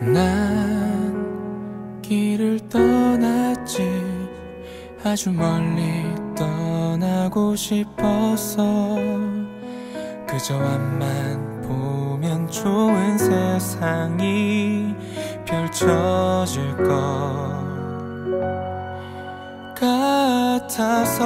난 길을 떠났지. 아주 멀리 떠나고 싶었어 그저 앞만 보면 좋은 세상이 펼쳐질 것 같아서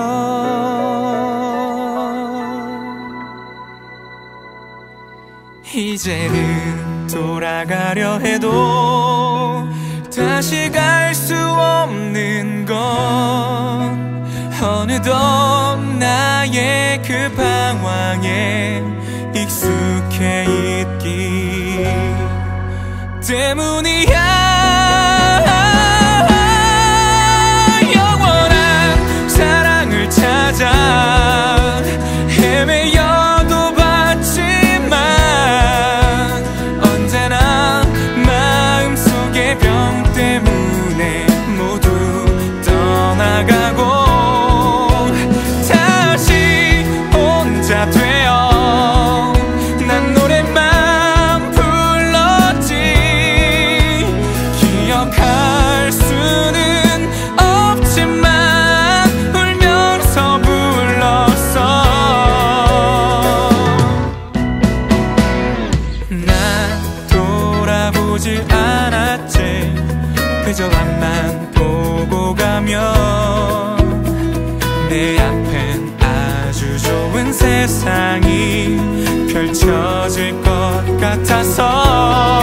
이제는 돌아가려 해도 다시 갈 수 없는 건 어느덧 나의 그 방황에 익숙해 있기 때문이야 저 앞만 보고 가면 내 앞엔 아주 좋은 세상이 펼쳐질 것 같아서